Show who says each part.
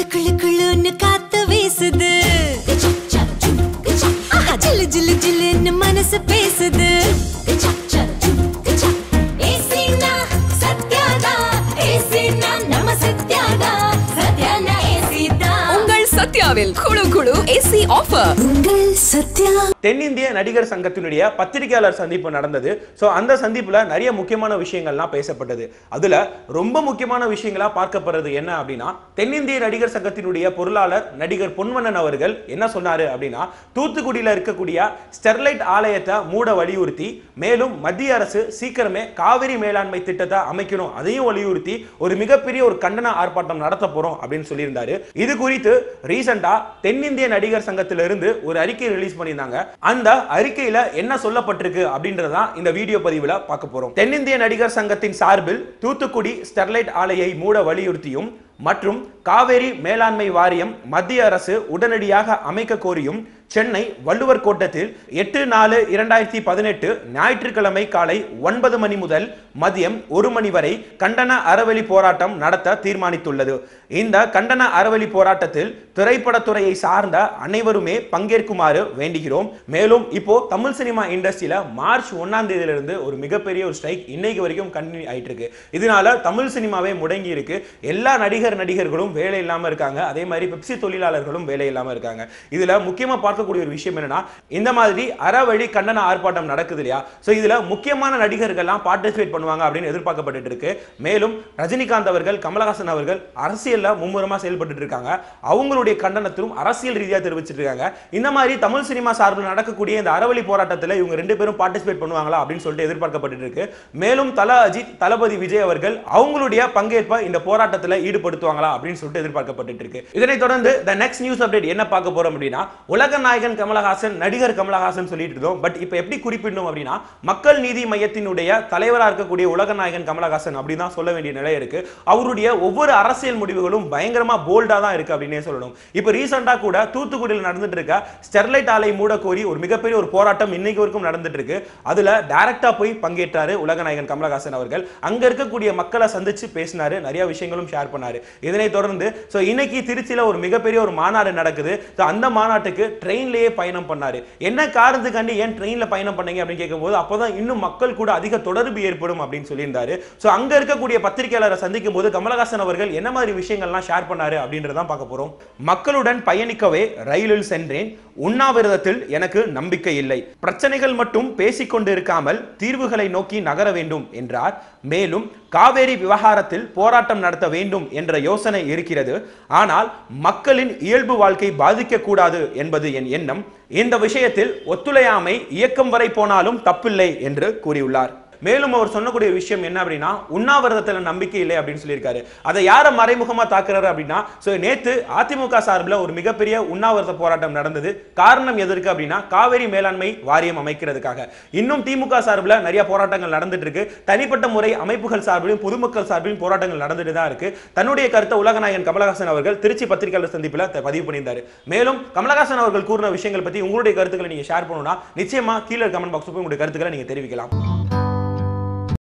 Speaker 1: குளு குளு குளுன்னு காத்து வீசுது. ஆஹா, ஜிலு ஜிலு ஜிலுன்னு மனசு பேசுது.
Speaker 2: உங்கள் சத்யாவில் குழு குழு ஏசி ஆஃபர்.
Speaker 1: உங்கள் சத்யா
Speaker 3: தென்னிந்திய நடிகர் சங்கத்தினுடைய பத்திரிகையாளர் சந்திப்பு நடந்தது. ஸோ அந்த சந்திப்பில் நிறைய முக்கியமான விஷயங்கள்லாம் பேசப்பட்டது. அதில் ரொம்ப முக்கியமான விஷயங்களாக பார்க்கப்படுறது என்ன அப்படின்னா தென்னிந்திய நடிகர் சங்கத்தினுடைய பொருளாளர் நடிகர் பொன்வண்ணன் அவர்கள் என்ன சொன்னார் அப்படின்னா தூத்துக்குடியில் இருக்கக்கூடிய ஸ்டெர்லைட் ஆலயத்தை மூட வலியுறுத்தி மேலும் மத்திய அரசு சீக்கிரமே காவிரி மேலாண்மை திட்டத்தை அமைக்கணும். அதையும் வலியுறுத்தி ஒரு மிகப்பெரிய ஒரு கண்டன ஆர்ப்பாட்டம் நடத்த போகிறோம் அப்படின்னு சொல்லியிருந்தாரு. இது குறித்து ரீசெண்டாக தென்னிந்திய நடிகர் சங்கத்திலிருந்து ஒரு அறிக்கை ரிலீஸ் பண்ணியிருந்தாங்க. அந்த அறிக்கையில என்ன சொல்லப்பட்டிருக்கு அப்படின்றதான் இந்த வீடியோ பதிவுல பார்க்க போறோம். தென்னிந்திய நடிகர் சங்கத்தின் சார்பில் தூத்துக்குடி ஸ்டெர்லைட் ஆலையை மூட வலியுறுத்தியும் மற்றும் காவேரி மேலாண்மை வாரியம் மத்திய அரசு உடனடியாக அமைக்க கோரியும் சென்னை வள்ளுவர் கோட்டத்தில் எட்டு நாலு இரண்டாயிரத்தி பதினெட்டு ஞாயிற்றுக்கிழமை காலை ஒன்பது மணி முதல் மதியம் ஒரு மணி வரை கண்டன அறவழி போராட்டம் நடத்த தீர்மானித்துள்ளது. இந்த கண்டன அறவழி போராட்டத்தில் திரைப்படத்துறையை சார்ந்த அனைவருமே பங்கேற்குமாறு வேண்டுகிறோம். மேலும் இப்போ தமிழ் சினிமா இண்டஸ்ட்ரியில மார்ச் ஒன்னாம் தேதியிலிருந்து ஒரு மிகப்பெரிய ஒரு ஸ்ட்ரைக் இன்னைக்கு வரைக்கும் கண்டினியூ ஆயிட்டு இருக்கு இதனால தமிழ் சினிமாவே முடங்கி இருக்கு. எல்லா நடிகர் நடிகர்களும் வேலை இல்லாம இருக்காங்க. அதே மாதிரி பெப்சி தொழிலாளர்களும் வேலை இல்லாம இருக்காங்க. இதுல முக்கியமா பார்க்கக்கூடிய ஒரு விஷயம் என்னன்னா இந்த மாதிரி அறவழி கண்டன ஆர்ப்பாட்டம் நடக்குது இல்லையா? சோ இதுல முக்கியமான நடிகர்கள்லாம் பார்ட்டிசிபேட் பண்ணுவாங்க அப்படின்னு எதிர்பார்க்கப்பட்டு இருக்கு. மேலும் ரஜினிகாந்த் அவர்கள் கமலஹாசன் அவர்கள் அரசியல்ல மும்முரமா செயல்பட்டு இருக்காங்க. அவங்களுடைய கண்டனத்திலும் அரசியல் ரீதியா தெரிவிச்சிட்டு இருக்காங்க இந்த மாதிரி தமிழ் சினிமா சார்பில் நடக்கக்கூடிய இந்த அறவழி போராட்டத்தில் இவங்க ரெண்டு பேரும் பார்ட்டிசிபேட் பண்ணுவாங்களா அப்படின்னு சொல்லிட்டு எதிர்பார்க்கப்பட்டு இருக்கு. மேலும் தல அஜித் தளபதி விஜய் அவர்கள் அவங்களுடைய பங்கேற்பை இந்த போராட்டத்தில் ஈடுபடுத்துவாங்களா அப்படின்னு சொல்லிட்டு எதிர்பார்க்கப்பட்டு இருக்கு. இதனைத் தொடர்ந்து த நெக்ஸ்ட் நியூஸ் அப்டேட் என்ன பார்க்க போறோம் அப்படின்னா உலக நாயகன் கமலஹாசன் நடிகர் கமலஹாசன் சொல்லிட்டு இருந்தோம் பட் இப்போ எப்படி குறிப்பிடணும் அப்படின்னா மக்கள் நீதி மையத்தினுடைய தலைவராக இருக்கக்கூடிய உலக நாயகன் கமலஹாசன் அப்படின்னு தான் சொல்ல வேண்டிய நிலை இருக்கு. அவருடைய ஒவ்வொரு அரசியல் முடிவுகளும் பயங்கரமா போல்டா தான் இருக்கு அப்படின்னே சொல்லணும். இப்போ ரீசெண்டா கூட தூத்துக்குடியில் நடந்துட்டு இருக்க ஸ்டெர்லைட் ஆலை மூட கோரி ஒரு மிகப்பெரிய ஒரு போராட்டம் இன்னைக்கு வரைக்கும் நடந்துட்டு இருக்கு அதுல டைரக்டா போய் பங்கேற்றாரு உலகநாயகன் கமலஹாசன் அவர்கள். அங்க இருக்கக்கூடிய மக்களை சந்திச்சு பேசினாரு நிறைய விஷயங்களும் ஷேர் பண்ணாரு. இதனை தொடர்ந்து சோ இன்னைக்கு திருச்சியில ஒரு மிகப்பெரிய ஒரு மாநாடு நடக்குது. ஸோ அந்த மாநாட்டுக்கு ட்ரெயின்லயே பயணம் பண்ணாரு. என்ன காரணத்துக்காண்டி ஏன் ட்ரெயின்ல பயணம் பண்ணீங்க அப்படின்னு கேட்கும்போது அப்போதான் இன்னும் மக்கள் கூட அதிக தொடர்பு ஏற்படும் அப்படின்னு சொல்லியிருந்தாரு. சோ அங்க இருக்கக்கூடிய பத்திரிகையாளரை சந்திக்கும் போது கமலஹாசன் அவர்கள் என்ன மாதிரி விஷயங்கள்லாம் ஷேர் பண்ணாரு அப்படின்றதான் பார்க்க போறோம். மக்களுடன் பயணிக்கவே ரயிலில் சென்றேன். உண்ணாவிரதத்தில் எனக்கு நம்பிக்கை இல்லை. பிரச்சனைகள் மட்டும் பேசிக்கொண்டிருக்காமல் தீர்வுகளை நோக்கி நகர வேண்டும் என்றார். மேலும் காவேரி விவகாரத்தில் போராட்டம் நடத்த வேண்டும் என்ற யோசனை இருக்கிறது. ஆனால் மக்களின் இயல்பு வாழ்க்கை பாதிக்க கூடாது என்பது என் எண்ணம். இந்த விஷயத்தில் ஒத்துழையாமை இயக்கம் வரை போனாலும் தப்பில்லை என்று கூறியுள்ளார். மேலும் அவர் சொன்னக்கூடிய விஷயம் என்ன அப்படின்னா உண்ணாவிரதத்தில் நம்பிக்கை இல்லை அப்படின்னு சொல்லியிருக்காரு. அதை யாரை மறைமுகமா தாக்குறாரு அப்படின்னா ஸோ நேத்து அதிமுக சார்பில் ஒரு மிகப்பெரிய உண்ணாவிரத போராட்டம் நடந்தது. காரணம் எதற்கு அப்படின்னா காவேரி மேலாண்மை வாரியம் அமைக்கிறதுக்காக. இன்னும் திமுக சார்பில் நிறைய போராட்டங்கள் நடந்துட்டு இருக்கு. தனிப்பட்ட முறை அமைப்புகள் சார்பிலும் பொதுமக்கள் சார்பிலும் போராட்டங்கள் நடந்துட்டு தான் இருக்கு. தன்னுடைய கருத்தை உலகநாயகன் கமலஹாசன் அவர்கள் திருச்சி பத்திரிகையாளர் சந்திப்பில் பதிவு பண்ணியிருந்தார். மேலும் கமலஹாசன் அவர்கள் கூறின விஷயங்கள் பத்தி உங்களுடைய கருத்துக்களை நீங்க ஷேர் பண்ணணும்னா நிச்சயமா கீழே கமெண்ட் பாக்ஸ் போய் உங்களுடைய கருத்துக்களை நீங்க தெரிவிக்கலாம்.